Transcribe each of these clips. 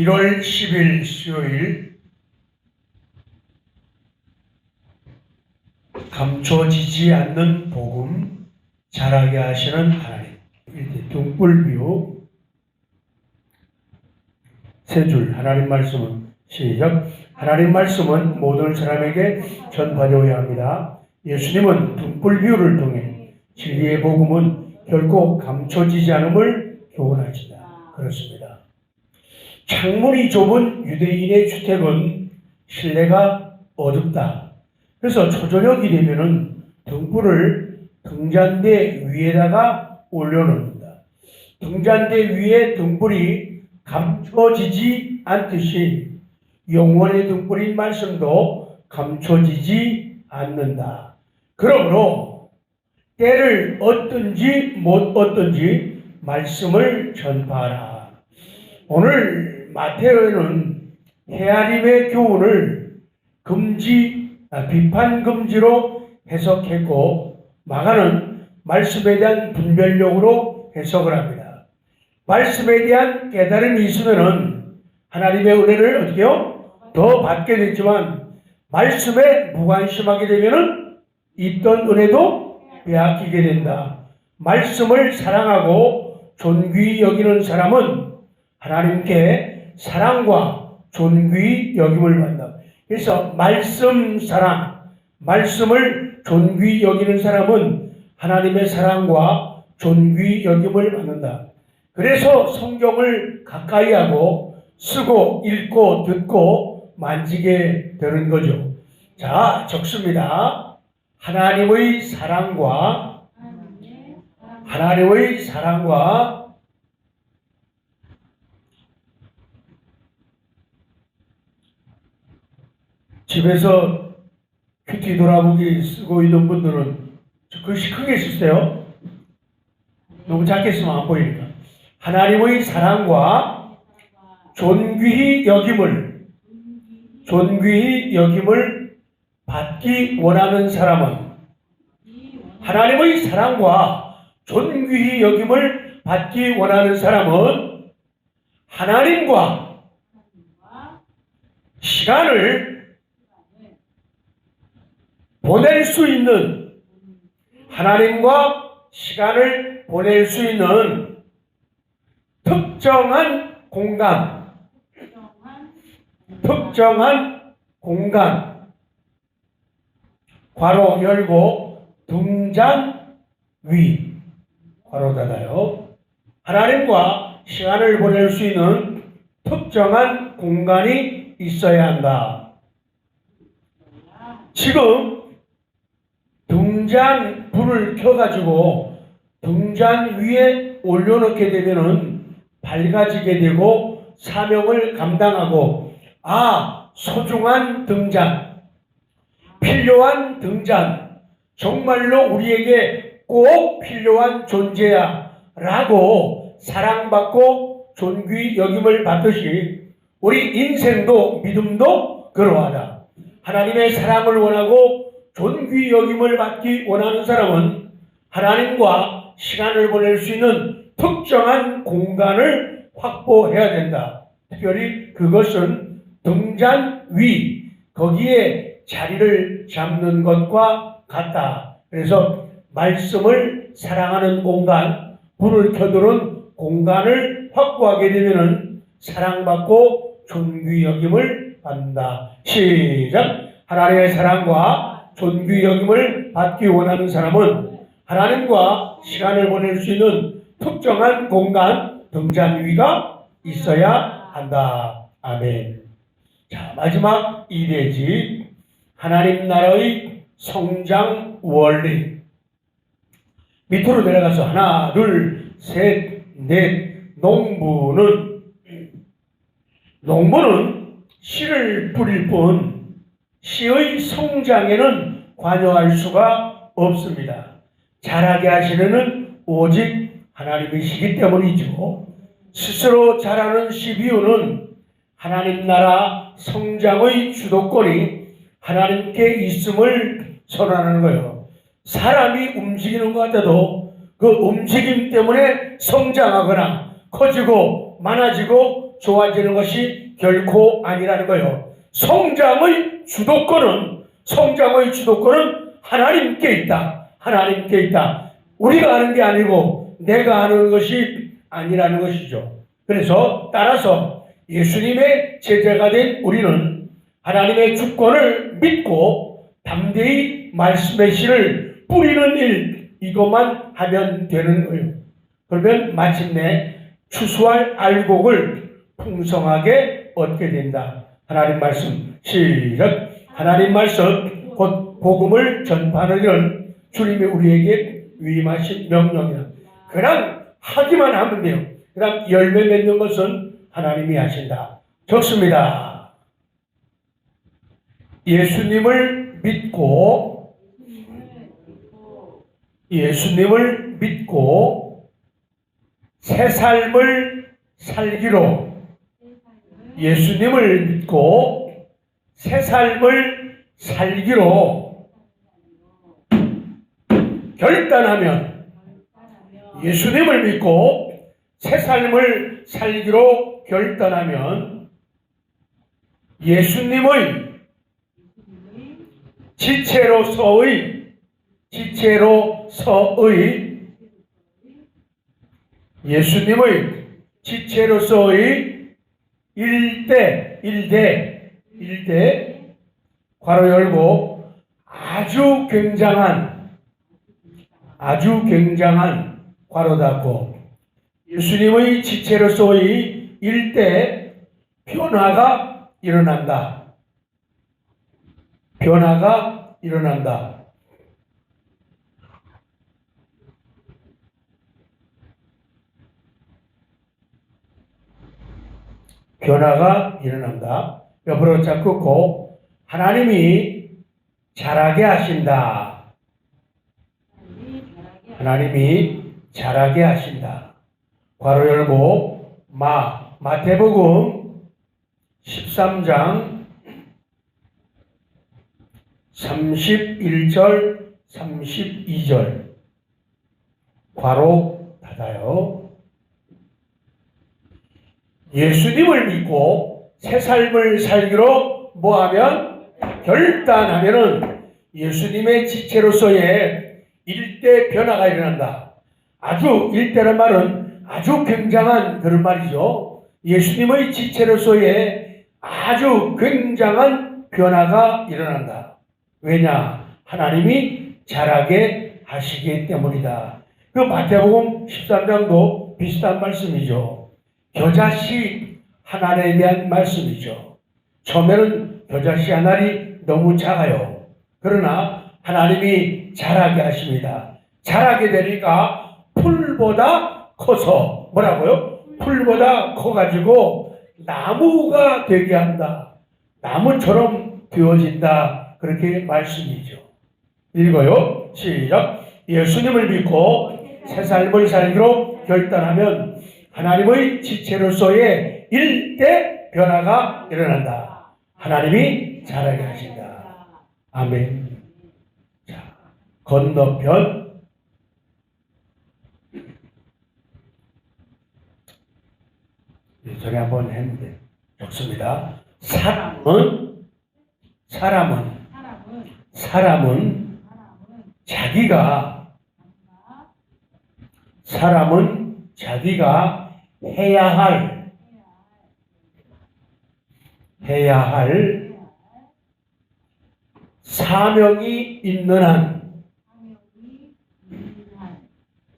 1월 10일 수요일 감춰지지 않는 복음 자라게 하시는 하나님 일대 등불비유 세줄 하나님 말씀은 시작 하나님 말씀은 모든 사람에게 전파되어야 합니다. 예수님은 등불비유를 통해 진리의 복음은 결코 감춰지지 않음을 교훈하시다. 그렇습니다. 창문이 좁은 유대인의 주택은 실내가 어둡다. 그래서 초저녁이 되면은 등불을 등잔대 위에다가 올려놓는다. 등잔대 위에 등불이 감춰지지 않듯이 영원의 등불인 말씀도 감춰지지 않는다. 그러므로 때를 얻든지 못 얻든지 말씀을 전파하라. 오늘 마테오는 헤아림의 교훈을 금지, 아, 비판 금지로 해석했고 마가는 말씀에 대한 분별력으로 해석을 합니다. 말씀에 대한 깨달음이 있으면은 하나님의 은혜를 어떻게요? 더 받게 되지만 말씀에 무관심하게 되면은 있던 은혜도 빼앗기게 된다. 말씀을 사랑하고 존귀히 여기는 사람은 하나님께 사랑과 존귀히 여김을 받는다. 그래서 말씀 사랑, 말씀을 존귀히 여기는 사람은 하나님의 사랑과 존귀히 여김을 받는다. 그래서 성경을 가까이 하고 쓰고 읽고 듣고 만지게 되는 거죠. 자, 적습니다. 하나님의 사랑과 하나님의 사랑과 집에서 큐티 돌아보기 쓰고 있는 분들은 글씨 크게 쓰세요. 너무 작게 쓰면 안 보이니까. 하나님의 사랑과 존귀히 여김을 존귀히 여김을 받기 원하는 사람은 하나님의 사랑과 존귀히 여김을 받기 원하는 사람은 하나님과 시간을 보낼 수 있는 하나님과 시간을 보낼 수 있는 특정한 공간, 특정한 공간, 괄호 열고 등잔 위, 괄호 닫아요. 하나님과 시간을 보낼 수 있는 특정한 공간이 있어야 한다. 지금 등잔 불을 켜가지고 등잔 위에 올려놓게 되면은 밝아지게 되고 사명을 감당하고 아 소중한 등잔 필요한 등잔 정말로 우리에게 꼭 필요한 존재야 라고 사랑받고 존귀 여김을 받듯이 우리 인생도 믿음도 그러하다. 하나님의 사랑을 원하고 존귀 여김을 받기 원하는 사람은 하나님과 시간을 보낼 수 있는 특정한 공간을 확보해야 된다. 특별히 그것은 등잔 위, 거기에 자리를 잡는 것과 같다. 그래서 말씀을 사랑하는 공간, 불을 켜두는 공간을 확보하게 되면은 사랑받고 존귀 여김을 받는다. 시작! 하나님의 사랑과 존귀 여김을 받기 원하는 사람은 하나님과 시간을 보낼 수 있는 특정한 공간 등잔 위가 있어야 한다. 아멘. 자, 마지막 이대지 하나님 나라의 성장 원리. 밑으로 내려가서 하나, 둘, 셋, 넷. 농부는 농부는 씨를 뿌릴 뿐 씨의 성장에는 관여할 수가 없습니다. 자라게 하시는 오직 하나님이시기 때문이죠. 스스로 자라는 시비유는 하나님 나라 성장의 주도권이 하나님께 있음을 선언하는 거예요. 사람이 움직이는 것 같아도 그 움직임 때문에 성장하거나 커지고 많아지고 좋아지는 것이 결코 아니라는 거예요. 성장의 주도권은 성장의 주도권은 하나님께 있다. 하나님께 있다. 우리가 하는 게 아니고 내가 하는 것이 아니라는 것이죠. 그래서 따라서 예수님의 제자가 된 우리는 하나님의 주권을 믿고 담대히 말씀의 씨를 뿌리는 일 이것만 하면 되는 거예요. 그러면 마침내 추수할 알곡을 풍성하게 얻게 된다. 하나님 말씀 시작. 하나님 말씀 곧 복음을 전파하는 주님이 우리에게 위임하신 명령이다. 그냥 하기만 하면 돼요. 그다음 열매 맺는 것은 하나님이 하신다. 좋습니다. 예수님을 믿고 예수님을 믿고 새 삶을 살기로 예수님을 믿고 새 삶을 살기로 결단하면 예수님을 믿고 새 삶을 살기로 결단하면 예수님의 지체로서의 지체로서의 예수님의 지체로서의 일대 일대 일대 괄호 열고 아주 굉장한 아주 굉장한 괄호 닫고 예수님의 지체로서의 일대 변화가 일어난다. 변화가 일어난다. 변화가 일어난다. 옆으로 자꾸 고 하나님이 잘하게 하신다. 하나님이 잘하게 하신다. 괄호 열고 마 마태복음 13장 31절 32절 괄호 닫아요. 예수님을 믿고 새 삶을 살기로 뭐하면 결단하면은 예수님의 지체로서의 일대 변화가 일어난다. 아주 일대란 말은 아주 굉장한 그런 말이죠. 예수님의 지체로서의 아주 굉장한 변화가 일어난다. 왜냐? 하나님이 잘하게 하시기 때문이다. 그 마태복음 13장도 비슷한 말씀이죠. 겨자씨 한 알에 대한 말씀이죠. 처음에는 겨자씨 한 알이 너무 작아요. 그러나 하나님이 자라게 하십니다. 자라게 되니까 풀보다 커서 뭐라고요? 풀보다 커가지고 나무가 되게 한다. 나무처럼 되어진다. 그렇게 말씀이죠. 읽어요. 시작. 예수님을 믿고 새 삶을 살기로 결단하면 하나님의 지체로서의 일대 변화가 일어난다. 하나님이 잘하게 하신다. 아멘. 자, 건너편. 전에 한번 했는데 좋습니다. 사람은 사람은 사람은 자기가 사람은 자기가 해야 할 해야 할 사명이 있는 한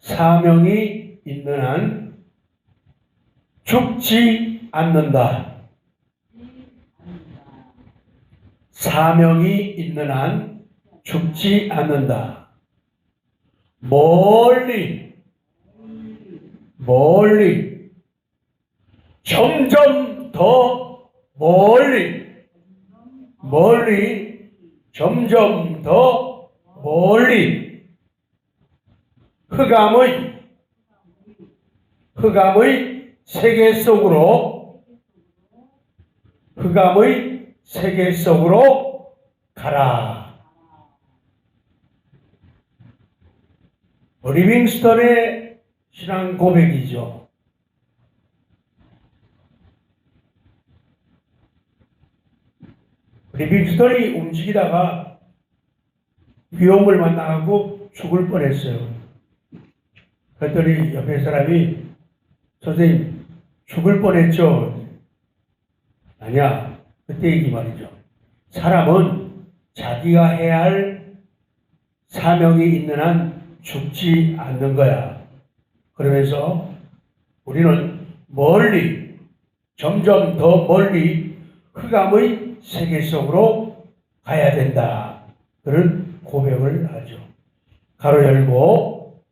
사명이 있는 한 죽지 않는다. 사명이 있는 한 죽지 않는다. 멀리 멀리 점점 더 멀리 멀리 점점 더 멀리 흑암의 흑암의 세계 속으로 흑암의 세계 속으로 가라. 리빙스턴의 신앙 고백이죠. 리빙스턴이 움직이다가 위험을 만나고 죽을 뻔했어요. 그랬더니 옆에 사람이 선생님 죽을 뻔했죠. 아니야. 그때 얘기 말이죠. 사람은 자기가 해야 할 사명이 있는 한 죽지 않는 거야. 그러면서 우리는 멀리, 점점 더 멀리 흑암의 세계 속으로 가야 된다. 그런 고백을 하죠. 가로 열고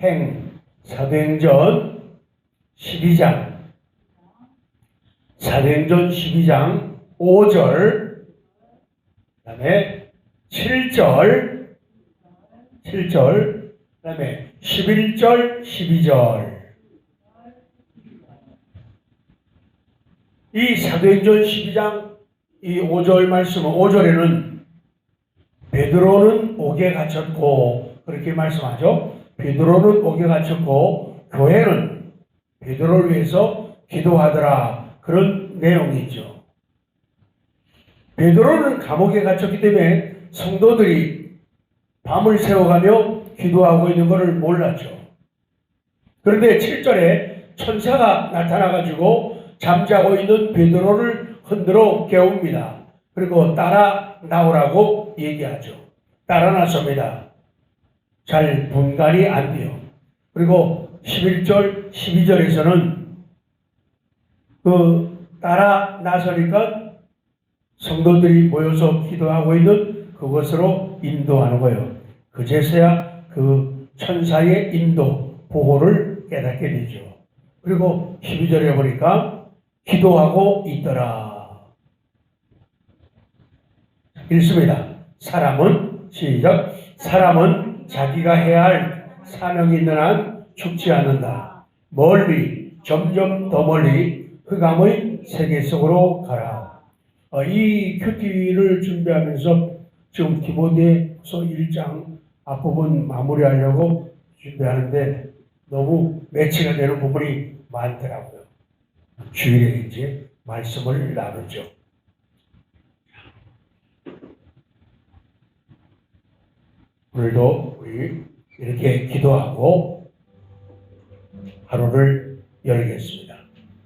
행 사도행전 12장. 사도행전 12장 5절. 그다음에 7절. 7절. 그다음에 11절 12절. 이 사도행전 12장 이 5절 말씀은 5절에는 베드로는 옥에 갇혔고 그렇게 말씀하죠. 베드로는 옥에 갇혔고 교회는 베드로를 위해서 기도하더라 그런 내용이 있죠. 베드로는 감옥에 갇혔기 때문에 성도들이 밤을 새워가며 기도하고 있는 것을 몰랐죠. 그런데 7절에 천사가 나타나가지고 잠자고 있는 베드로를 흔들어 깨웁니다. 그리고 따라 나오라고 얘기하죠. 따라 나섭니다. 잘 분간이 안 돼요. 그리고 11절, 12절에서는 그 따라 나서니까 성도들이 모여서 기도하고 있는 그것으로 인도하는 거예요. 그제서야 그 천사의 인도, 보호를 깨닫게 되죠. 그리고 12절에 보니까 기도하고 있더라. 읽습니다. 사람은 시작. 사람은 자기가 해야 할 사명이 있는 한 죽지 않는다. 멀리 점점 더 멀리 흑암의 세계 속으로 가라. 어, 이 큐티를 준비하면서 지금 디모데서 1장 앞부분 마무리하려고 준비하는데 너무 매치가 되는 부분이 많더라고요. 주일에 이제 말씀을 나누죠. 오늘도 우리 이렇게 기도하고 하루를 열겠습니다.